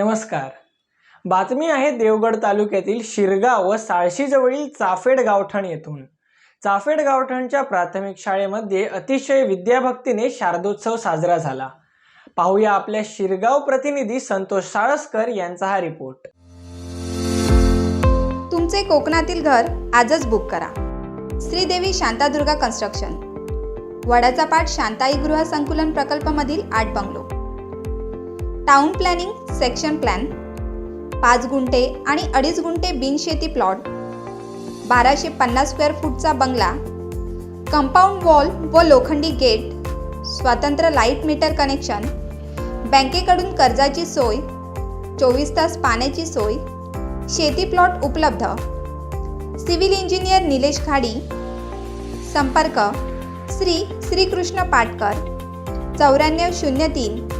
नमस्कार. बातमी आहे देवगड तालुक्यातील शिरगाव व साळशीजवळील चाफेड गावठण येथून. चाफेड गावठणच्या प्राथमिक शाळेमध्ये अतिशय विद्याभक्तीने शारदोत्सव साजरा झाला. पाहूया आपल्या शिरगाव प्रतिनिधी संतोष साळसकर यांचा हा रिपोर्ट. तुमचे कोकणातील घर आजच बुक करा. श्रीदेवी शांतादुर्गा कन्स्ट्रक्शन. वडाचा पाठ शांताई गृह संकुलन प्रकल्पामधील आठ bungalow. Town planning section plan पाच गुंठे आणि अडीच गुंठे बिनशेती प्लॉट बाराशे पन्नास स्क्वेअर फूटचा बंगला कंपाऊंड वॉल व लोखंडी गेट स्वतंत्र लाइट मीटर कनेक्शन बँकेकडून कर्जाची सोय चोवीस तास पाण्याची सोय शेती प्लॉट उपलब्ध सिव्हिल इंजिनियर निलेश खाडी संपर्क श्री श्रीकृष्ण पाटकर चौऱ्याण्णव शून्य तीन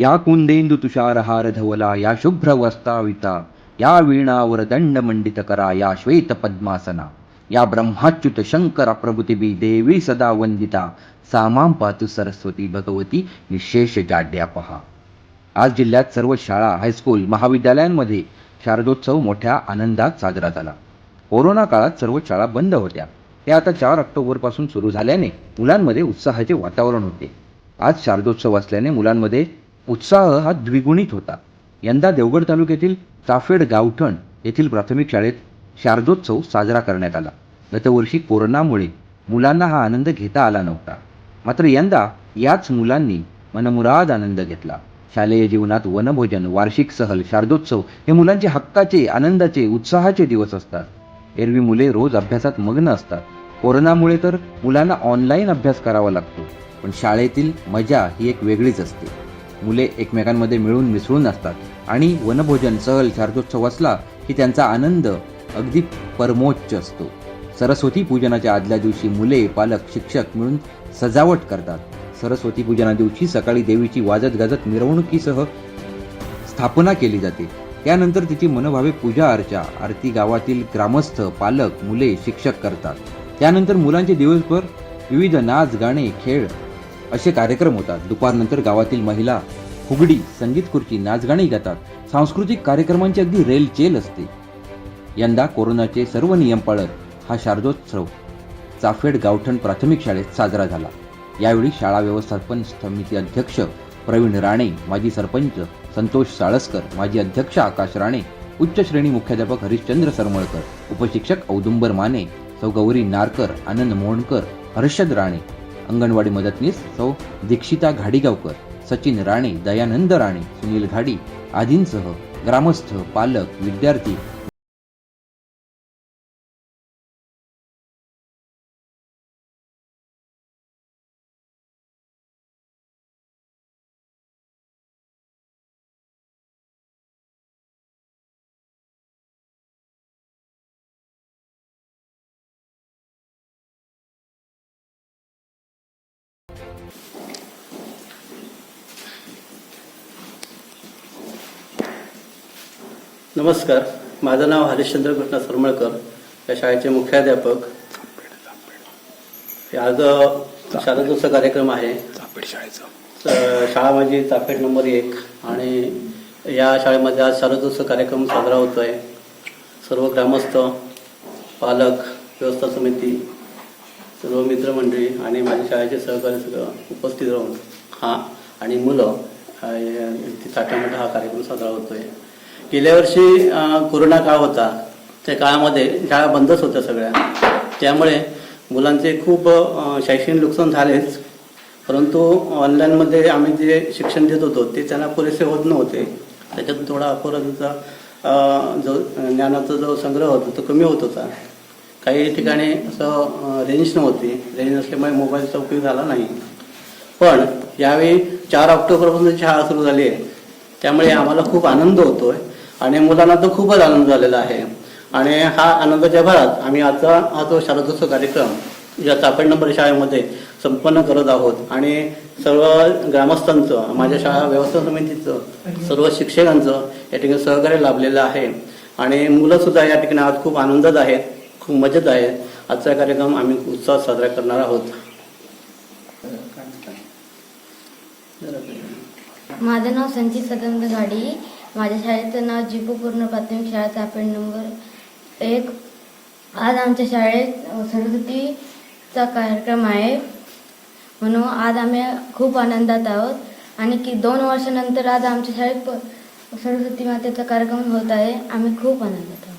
या कुंदेंदु तुषारहार धवला या शुभ्र वस्ताविता या वीणावर दंड मंडित करा या श्वेत पद्मासना या ब्रह्माच्युत शंकर प्रभुतिबी देवी सदा वंदिता सामां पातु सरस्वती भगवती निशेष जाड्या पहा. आज जिल्ह्यात सर्व शाळा हायस्कूल महाविद्यालयांमध्ये शारदोत्सव मोठ्या आनंदात साजरा झाला. कोरोना काळात सर्व शाळा बंद होत्या. त्या आता चार ऑक्टोबरपासून सुरू झाल्याने मुलांमध्ये उत्साहाचे वातावरण होते. आज शारदोत्सव असल्याने मुलांमध्ये उत्साह हा द्विगुणित होता. यंदा देवगड तालुक्यातील चाफेड गावठण येथील प्राथमिक शाळेत शारदोत्सव साजरा करण्यात आला. गतवर्षी कोरोनामुळे मुलांना हा आनंद घेता आला नव्हता. मात्र यंदा याच मुलांनी मनमुराद आनंद घेतला. शालेय जीवनात वनभोजन वार्षिक सहल शारदोत्सव हे मुलांचे हक्काचे आनंदाचे उत्साहाचे दिवस असतात. एरवी मुले रोज अभ्यासात मग्न असतात. कोरोनामुळे तर मुलांना ऑनलाईन अभ्यास करावा लागतो. पण शाळेतील मजा ही एक वेगळीच असते. मुले एकमेकांमध्ये मिळून मिसळून असतात. आणि वनभोजन सहल शारदोत्सव असला की त्यांचा आनंद अगदी परमोच्च असतो. सरस्वती पूजनाच्या आदल्या दिवशी मुले पालक शिक्षक मिळून सजावट करतात. सरस्वती पूजना दिवशी सकाळी देवीची वाजत गाजत मिरवणुकीसह स्थापना केली जाते. त्यानंतर तिची मनोभावे पूजा अर्चा आरती गावातील ग्रामस्थ पालक मुले शिक्षक करतात. त्यानंतर मुलांचे दिवसभर विविध नाच गाणे खेळ असे कार्यक्रम होतात. दुपारनंतर गावातील महिला फुगडी संगीत खुर्ची नाचगाणी गातात सांस्कृतिक कार्यक्रमांची अगदी रेलचेल असते. यंदा कोरोनाचे सर्व नियम पाळत हा शारदोत्सव चाफेड गावठण प्राथमिक शाळेत साजरा झाला. यावेळी शाळा व्यवस्थापन समिती अध्यक्ष प्रवीण राणे माजी सरपंच संतोष साळसकर माजी अध्यक्ष आकाश राणे उच्च श्रेणी मुख्याध्यापक हरिश्चंद्र सरमळकर उपशिक्षक औदुंबर माने सौ गौरी नारकर आनंद मोहनकर हर्षद राणे अंगणवाडी मदतनीस सौ दीक्षिता घाडीगावकर सचिन राणे दयानंद राणे सुनील घाडी आदींसह ग्रामस्थ पालक विद्यार्थी नमस्कार. माझं नाव हरिश्चंद्र कृष्ण सरमळकर या शाळेचे मुख्याध्यापक. हे आज शारदोत्सव कार्यक्रम आहे. शाळा माझी चाफेट नंबर एक आणि या शाळेमध्ये आज शारदोत्सव कार्यक्रम साजरा होतो आहे सर्व ग्रामस्थ पालक व्यवस्था समिती सर्व मित्रमंडळी आणि माझ्या शाळेचे सहकारी सगळं उपस्थित राहून हा आणि मुलं अ, हा कार्यक्रम साजरा होतोय. गेल्या वर्षी कोरोना काळ होता. त्या काळामध्ये शाळा बंदच होत्या सगळ्या. त्यामुळे मुलांचे खूप शैक्षणिक नुकसान झालेच. परंतु ऑनलाईनमध्ये आम्ही जे शिक्षण देत होतो ते त्यांना पुरेसे होत नव्हते. त्याच्यातून थोडा अपुराचा जो ज्ञानाचा जो संग्रह होता तो कमी होत होता. काही ठिकाणी असं रेंज नव्हती. रेंज नसल्यामुळे मोबाईलचा उपयोग झाला नाही. पण यावेळी चार ऑक्टोबरपासून शाळा सुरू झाली आहे. त्यामुळे आम्हाला खूप आनंद होतोय आणि मुलांना तर खूपच आनंद झालेला आहे. आणि हा आनंदाच्या भरात आम्ही आता हा जो शारदोत्सव कार्यक्रम या चापड नंबर शाळेमध्ये संपन्न करत आहोत आणि सर्व ग्रामस्थांचं माझ्या शाळा व्यवस्थापन समितीचं सर्व शिक्षकांचं या ठिकाणी सहकार्य लाभलेलं आहे. आणि मुलं सुद्धा या ठिकाणी आज खूप आनंदात आहेत. खूप मजेत आहे. आजचा कार्यक्रम आम्ही उत्साहात साजरा करणार आहोत. माझं नाव संचित सदानंद गाडी माझ्या शाळेचं नाव जीपू पूर्ण प्राथमिक शाळा चापेड नंबर एक. आज आमच्या शाळेत सरस्वतीचा कार्यक्रम आहे. म्हणून आज आम्ही खूप आनंदात आहोत. आणि की दोन वर्षानंतर आज आमच्या शाळेत प- सरस्वती मातेचा कार्यक्रम होत आहे. आम्ही खूप आनंदात आहोत.